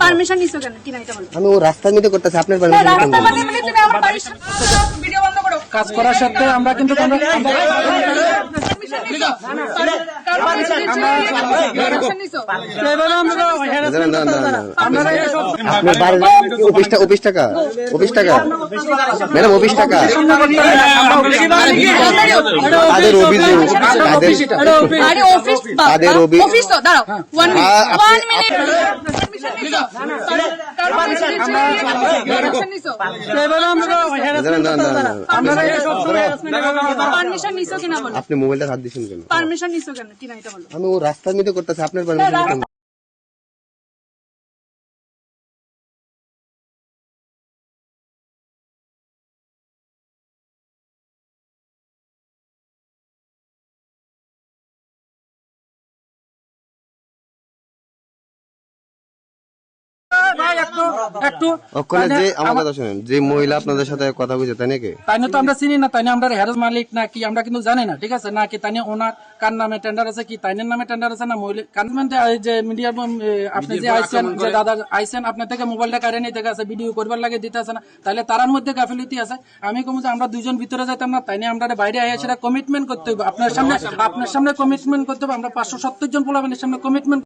Permission নিছো কেন? কি না এটা বলো আমি ও রাস্তার মধ্যে করতেছি আপনার না, রাস্তা মানে মানে তুমি আমার বাড়ির ভিডিও বন্ধ করো। কাজ করার সাথে আমরা কিন্তু অফিস টাকা অফিস টাকা। ম্যাডাম অফিস টাকা। তাদের অভিযোগ তাদের তাদের অভি- অফিস তো দাঁড়াও। ওয়ান মিনিট আ- আপনি- কিনা মোবাইলটা হাত দিচ্ছেন কেন? পারমিশন নিছো কেন? কি না এটা বলো। আমি ও রাস্তার মধ্যে করতেছি আপনার পারমিশন ভাই একটু একটু ওখানে যে আমার কথা শুনেন যে মহিলা আপনাদের সাথে কথা বলছে তাই নাকি? তাই না তো আমরা চিনি না তাই না আমরা হ্যারাস মালিক না কি আমরা কিন্তু জানি না ঠিক আছে? না কি তাই ওনার কার নামে টেন্ডার আছে কি তাইনের নামে টেন্ডার আছে না মহিলা কানমেন্টে যে মিডিয়া আপনি যে আইসেন যে দাদা আইসেন আপনার থেকে মোবাইলটা কারে নিতে গেছে ভিডিও করবার লাগে দিতে আছে না তাহলে তারার মধ্যে গাফিলতি আছে। আমি কমু যে আমরা দুজন ভিতরে যাইতাম না তাই না আমরা বাইরে আইয়া সেটা কমিটমেন্ট করতে হবে আপনার সামনে আপনার সামনে কমিটমেন্ট করতে হবে আমরা পাঁচশো সত্তর জন পোলাবেনের সামনে কমিটমেন্ট